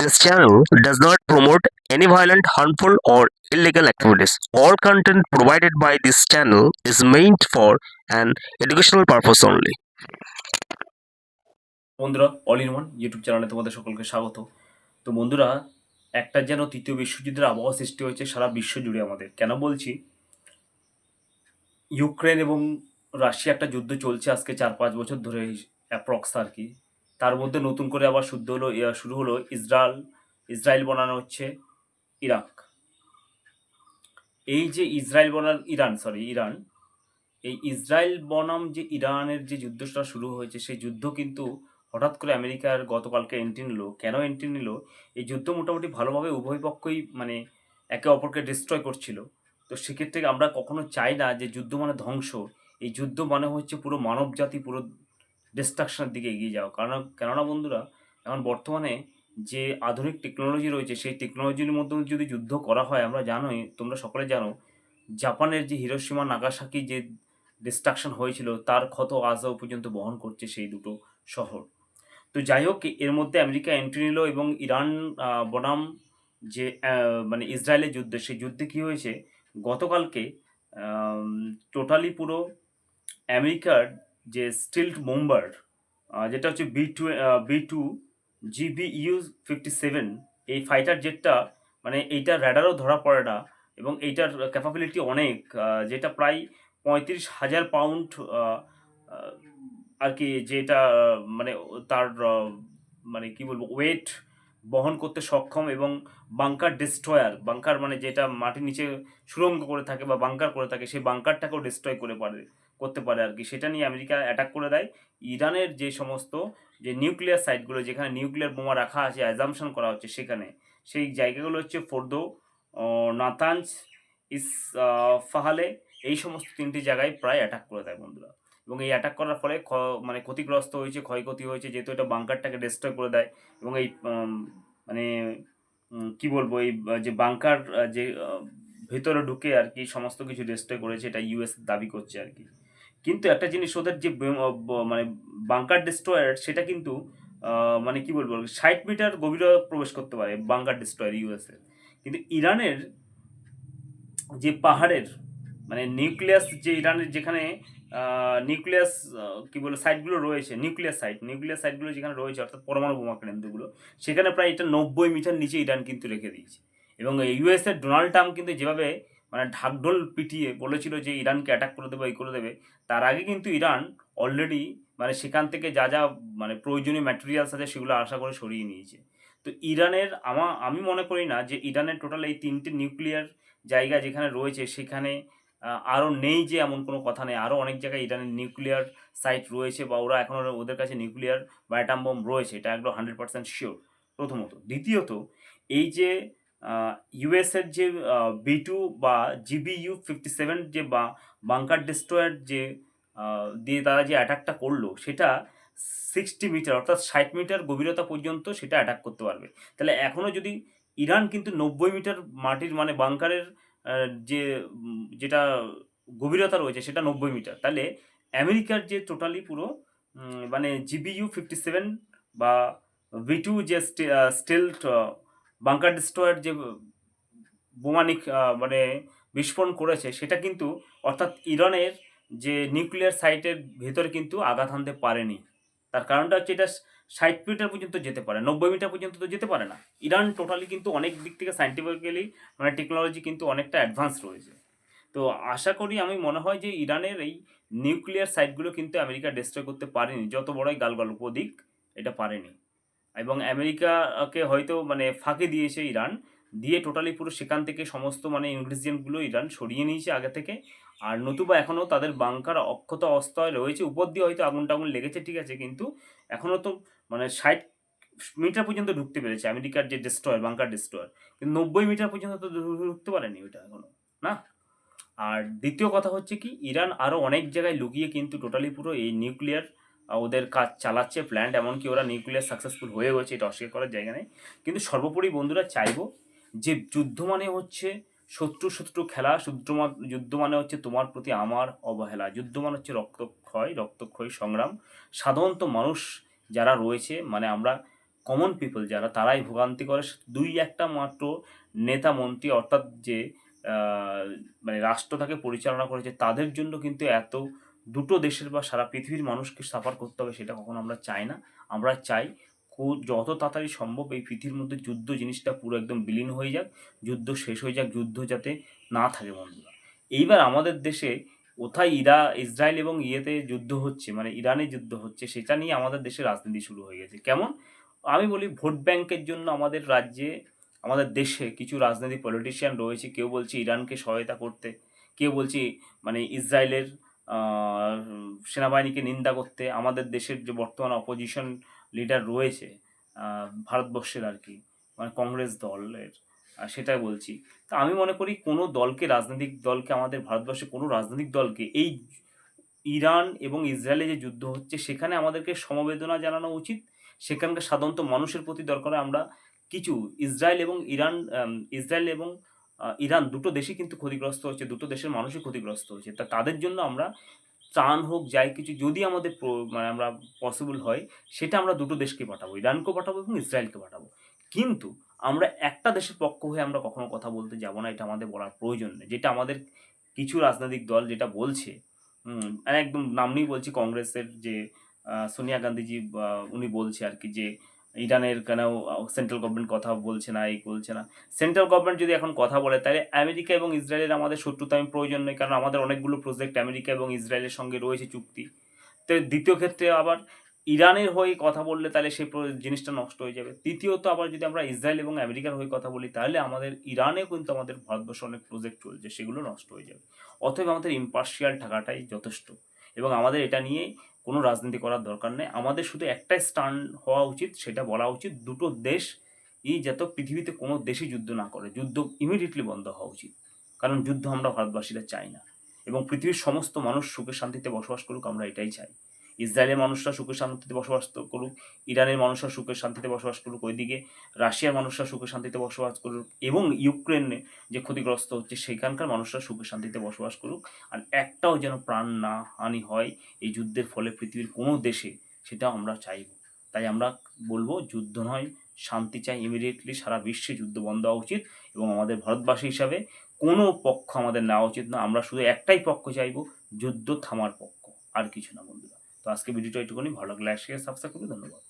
This channel does not promote any violent, harmful, or illegal activities. All content provided by this channel is meant for an educational purpose only. বন্ধুরা all in one YouTube চ্যানেলে তোমাদের সকলকে স্বাগত তো বন্ধুরা একটা যেন তৃতীয় বিশ্বযুদ্ধের আবহাওয়া সৃষ্টি হয়েছে সারা বিশ্ব জুড়ে আমাদের কেন বলছি ইউক্রেন এবং রাশিয়া একটা যুদ্ধ চলছে আজকে চার পাঁচ বছর ধরে অ্যাপ্রক্স আর কি তার মধ্যে নতুন করে আবার শুদ্ধ হলো শুরু হলো ইসরায়েল ইসরায়েল বানানো হচ্ছে ইরাক। এই যে ইসরায়েল বনাম ইরান সরি ইরান, এই ইসরায়েল বনাম যে ইরানের যে যুদ্ধটা শুরু হয়েছে, সেই যুদ্ধ কিন্তু হঠাৎ করে আমেরিকার গতকালকে এন্ট্রি নিল। কেন এন্ট্রি নিল? এই যুদ্ধ মোটামুটি ভালোভাবে উভয় পক্ষই মানে একে অপরকে ডিস্ট্রয় করছিল। তো সেক্ষেত্রে আমরা কখনো চাই না যে যুদ্ধ মানে ধ্বংস। এই যুদ্ধ মানে হচ্ছে পুরো মানব জাতি পুরো ডিস্ট্রাকশনের দিকে এগিয়ে যাও। কারণ কেননা বন্ধুরা, এখন বর্তমানে যে আধুনিক টেকনোলজি রয়েছে, সেই টেকনোলজির মধ্যে যদি যুদ্ধ করা হয়, আমরা জানোই, তোমরা সকলে জানো, জাপানের যে হিরোসীমা নাগাসাকি যে ডিস্ট্রাকশন হয়েছিল, তার ক্ষত আজও পর্যন্ত বহন করছে সেই দুটো শহর। তো যাই হোক, এর মধ্যে আমেরিকা এন্ট্রি নিল এবং ইরান বনাম যে মানে ইসরায়েলের যুদ্ধ, সেই যুদ্ধে কি হয়েছে? গতকালকে টোটালি পুরো আমেরিকার যে স্টিল্ট বোম্বার যেটা হচ্ছে B two B two GB U fifty seven এই ফাইটার জেটটা মানে এইটার র্যাডারও ধরা পড়ে না এবং এইটার ক্যাপাবিলিটি অনেক যেটা প্রায় পঁয়ত্রিশ হাজার পাউন্ড আর কি যেটা মানে তার মানে কি বলব ওয়েট বহন করতে সক্ষম এবং বাংকার ডিস্ট্রয়ার বাংকার মানে যেটা মাটির নিচে সুরঙ্গ করে থাকে বা বাংকার করে থাকে, সেই বাংকারটাকেও ডিস্ট্রয় করে পারে। করতে পারে আর কি সেটা নিয়ে আমেরিকা অ্যাটাক করে দেয়। ইরানের যে সমস্ত যে নিউক্লিয়ার সাইটগুলো যেখানে নিউক্লিয়ার বোমা রাখা আছে অ্যাজামশন করা হচ্ছে সেখানে। সেই জায়গাগুলো হচ্ছে ফোর্দো নাতাঞ্জ ইস ফাহালে, এই সমস্ত তিনটি জায়গায় প্রায় অ্যাটাক করে দেয় বন্ধুরা। এবং এই অ্যাটাক করার ফলে মানে ক্ষতিগ্রস্ত হয়েছে, ক্ষয়ক্ষতি হয়েছে, যেহেতু এটা বাংকারটাকে ডিস্ট্রয় করে দেয়। এবং এই মানে কি বলব, এই যে বাংকার যে ভেতরে ঢুকে আর কি সমস্ত কিছু ডিস্ট্রয় করেছে, এটা ইউএস দাবি করছে আর কি কিন্তু একটা জিনিস ওদের যে মানে বাংকার ডিস্ট্রয়ার সেটা কিন্তু মানে কি বলব, ষাট মিটার গভীরে প্রবেশ করতে পারে বাংকার ডিস্ট্রয়ার ইউএসএ কিন্তু ইরানের যে পাহাড়ের মানে নিউক্লিয়াস যে ইরানের যেখানে নিউক্লিয়াস কি বলে সাইটগুলো রয়েছে নিউক্লিয়াস সাইট নিউক্লিয়াস সাইটগুলো যেখানে রয়েছে, অর্থাৎ পরমাণু বোমা কেন্দ্রগুলো সেখানে প্রায় এটা নব্বই মিটার নিচে ইরান কিন্তু রেখে দিয়েছে। এবং ইউএসএর ডোনাল্ড ট্রাম্প কিন্তু যেভাবে মানে ঢাকঢোল পিটিয়ে বলেছিল যে ইরানকে অ্যাটাক করে দেবে এই করে দেবে। তার আগে কিন্তু ইরান অলরেডি মানে সেখান থেকে যা যা মানে প্রয়োজনীয় ম্যাটেরিয়ালস আছে সেগুলো আশা করে সরিয়ে নিয়েছে। তো ইরানের আমা, আমি মনে করি না যে ইরানের টোটাল এই তিনটে নিউক্লিয়ার জায়গা যেখানে রয়েছে সেখানে আরও নেই যে এমন কোনো কথা নেই। আরও অনেক জায়গায় ইরানের নিউক্লিয়ার সাইট রয়েছে বা ওরা এখনও ওদের কাছে নিউক্লিয়ার বা অ্যাটাম বোম রয়েছে, এটা একদম হান্ড্রেড পার্সেন্ট শিওর প্রথমত। দ্বিতীয়ত, এই যে ইউএসের যে বি টু বা জিবিইউ ফিফটি সেভেন যে বা বাংকার ডিস্ট্রয়ার যে দিয়ে তারা যে অ্যাটাকটা করল, সেটা সিক্সটি মিটার অর্থাৎ ষাট মিটার গভীরতা পর্যন্ত সেটা অ্যাটাক করতে পারবে। তাহলে এখনও যদি ইরান কিন্তু নব্বই মিটার মাটির মানে বাংকারের যে যেটা গভীরতা রয়েছে সেটা নব্বই মিটার তাহলে আমেরিকার যে টোটালি পুরো মানে জিবিইউ ফিফটি সেভেন বা ভি টু যে স্টিল্ট বাংকার ডিস্ট্রয়ের যে বোমানিক মানে বিস্ফোরণ করেছে, সেটা কিন্তু অর্থাৎ ইরানের যে নিউক্লিয়ার সাইটের ভেতরে কিন্তু আঘাত হানতে পারেনি। তার কারণটা হচ্ছে এটা ষাট মিটার পর্যন্ত যেতে পারে, নব্বই মিটার পর্যন্ত তো যেতে পারে না। ইরান টোটালি কিন্তু অনেক দিক থেকে সাইন্টিফিক্যালি মানে টেকনোলজি কিন্তু অনেকটা অ্যাডভান্স রয়েছে। তো আশা করি, আমি মনে হয় যে ইরানের এই নিউক্লিয়ার সাইটগুলো কিন্তু আমেরিকা ডিস্ট্রয় করতে পারেনি, যত বড়ই গাল গল্প দিক, এটা পারেনি। এবং আমেরিকাকে হয়তো মানে ফাঁকে দিয়েছে ইরান, দিয়ে টোটালি পুরো সেখান থেকে সমস্ত মানে ইনগ্রিডিয়েন্টগুলো ইরান সরিয়ে নিয়েছে আগে থেকে। আর নতুবা এখনও তাদের বাংকার অক্ষত অবস্থায় রয়েছে। উপর দিয়ে হয়তো আগুন টাগুন লেগেছে, ঠিক আছে, কিন্তু এখনও তো মানে ষাট মিটার পর্যন্ত ঢুকতে পেরেছে আমেরিকার যে ডিস্ট্রয়ার বাংকার ডিস্ট্রয়ার কিন্তু নব্বই মিটার পর্যন্ত তো ঢুকতে পারেনি ওইটা এখনও না? আর দ্বিতীয় কথা হচ্ছে কি, ইরান আরও অনেক জায়গায় লুকিয়ে কিন্তু টোটালি পুরো এই নিউক্লিয়ার ওদের কাজ চালাচ্ছে প্ল্যান্ট এমনকি ওরা নিউক্লিয়ার সাকসেসফুল হয়ে গেছে, এটা অস্বীকার করার জায়গা নেই। কিন্তু সর্বোপরি বন্ধুরা চাইব যে যুদ্ধ মানে হচ্ছে শত্রু শত্রু খেলা মা- যুদ্ধ মানে হচ্ছে তোমার প্রতি আমার অবহেলা। যুদ্ধ মানে হচ্ছে রক্তক্ষয় রক্তক্ষয় সংগ্রাম। সাধারণত মানুষ যারা রয়েছে মানে আমরা কমন পিপল যারা, তারাই ভোগান্তি করে। দুই একটা মাত্র নেতা, মন্ত্রী অর্থাৎ যে মানে রাষ্ট্র তাকে পরিচালনা করেছে, তাদের জন্য কিন্তু এত দুটো দেশের বা সারা পৃথিবীর মানুষকে সাফার করতে হবে সেটা কখনো আমরা চাই না। আমরা চাই যত তাড়াতাড়ি সম্ভব এই পৃথিবীর মধ্যে যুদ্ধ জিনিসটা পুরো একদম বিলীন হয়ে যাক, যুদ্ধ শেষ হয়ে যাক, যুদ্ধ যাতে না থাকে বন্ধুরা। এইবার আমাদের দেশে কোথায় ইরা, ইসরায়েল এবং ইয়েতে যুদ্ধ হচ্ছে মানে ইরানে যুদ্ধ হচ্ছে, সেটা নিয়ে আমাদের দেশে রাজনীতি শুরু হয়ে গেছে। কেমন? আমি বলি ভোট ব্যাংকের জন্য আমাদের রাজ্যে, আমাদের দেশে কিছু রাজনৈতিক পলিটিশিয়ান রয়েছে। কেউ বলছে ইরানকে সহায়তা করতে, কেউ বলছে মানে ইসরায়েলের সেনাবাহিনীকে নিন্দা করতে আমাদের দেশের যে বর্তমান অপোজিশন লিডার রয়েছে ভারতবর্ষের আর কি মানে কংগ্রেস দলের সেটাই বলছি। তা আমি মনে করি কোনো দলকে, রাজনৈতিক দলকে, আমাদের ভারতবর্ষে কোনো রাজনৈতিক দলকে, এই ইরান এবং ইসরায়েলে যে যুদ্ধ হচ্ছে, সেখানে আমাদেরকে সমবেদনা জানানো উচিত। সেখানকার সাধারণত মানুষের প্রতি দরকার আমরা কিছু, ইসরায়েল এবং ইরান ইসরায়েল এবং ইরান দুটো দেশই কিন্তু ক্ষতিগ্রস্ত হচ্ছে, দুটো দেশের মানুষই ক্ষতিগ্রস্ত হচ্ছে। তা তাদের জন্য আমরা ত্রাণ হোক, যাই কিছু, যদি আমাদের মানে আমরা পসিবল হয়, সেটা আমরা দুটো দেশকে পাঠাবো, ইরানকেও পাঠাবো এবং ইসরায়েলকে পাঠাবো। কিন্তু আমরা একটা দেশের পক্ষ হয়ে আমরা কখনো কথা বলতে যাব না, এটা আমাদের বলার প্রয়োজন নেই। যেটা আমাদের কিছু রাজনৈতিক দল যেটা বলছে একদম নাম বলছি, কংগ্রেসের যে সোনিয়া গান্ধীজি উনি বলছে আর কি যে ইরানের কেন সেন্ট্রাল গভর্নমেন্ট কথা বলছে না, এই বলছে না। সেন্ট্রাল গভর্নমেন্ট যদি এখন কথা বলে, তাহলে আমেরিকা এবং ইসরায়েলের আমাদের শত্রুতা আমি প্রয়োজন নেই কারণ আমাদের অনেকগুলো প্রজেক্ট আমেরিকা এবং ইসরায়েলের সঙ্গে রয়েছে চুক্তি। তো দ্বিতীয় ক্ষেত্রে আবার ইরানের হয়ে কথা বললে তাহলে সেই জিনিসটা নষ্ট হয়ে যাবে। তৃতীয়ত আবার যদি আমরা ইসরায়েল এবং আমেরিকার হয়ে কথা বলি, তাহলে আমাদের ইরানেও কিন্তু আমাদের ভারতবর্ষে অনেক প্রজেক্ট চলছে, সেগুলো নষ্ট হয়ে যাবে। অতএব আমাদের ইম্পার্শিয়াল থাকাটাই যথেষ্ট। এবং আমাদের এটা নিয়ে কোনো রাজনীতি করার দরকার নেই। আমাদের শুধু একটাই স্টান হওয়া উচিত, সেটা বলা উচিত, দুটো দেশ ই যাতে পৃথিবীতে কোনো দেশই যুদ্ধ না করে, যুদ্ধ ইমিডিয়েটলি বন্ধ হওয়া উচিত। কারণ যুদ্ধ আমরা ভারতবাসীরা চাই না। এবং পৃথিবীর সমস্ত মানুষ সুখে শান্তিতে বসবাস করুক, আমরা এটাই চাই। ইসরায়েলের মানুষরা সুখে শান্তিতে বসবাস করুক, ইরানের মানুষরা সুখে শান্তিতে বসবাস করুক, ওইদিকে রাশিয়ার মানুষরা সুখে শান্তিতে বসবাস করুক এবং ইউক্রেনে যে ক্ষতিগ্রস্ত হচ্ছে সেখানকার মানুষরা সুখে শান্তিতে বসবাস করুক। আর একটাও যেন প্রাণ না হানি হয় এই যুদ্ধের ফলে পৃথিবীর কোনো দেশে সেটা আমরা চাইব। তাই আমরা বলব, যুদ্ধ নয়, শান্তি চাই ইমিডিয়েটলি, সারা বিশ্বে যুদ্ধ বন্ধ হওয়া উচিত এবং আমাদের ভারতবাসী হিসাবে কোনো পক্ষ আমাদের নেওয়া উচিত না। আমরা শুধু একটাই পক্ষ চাইব, যুদ্ধ থামার পক্ষ, আর কিছু না বন্ধুরা। তো আজকে ভিডিওটা একটুখানি ভালো লাগলে আজকে সাবস্ক্রাইব করবে ধন্যবাদ।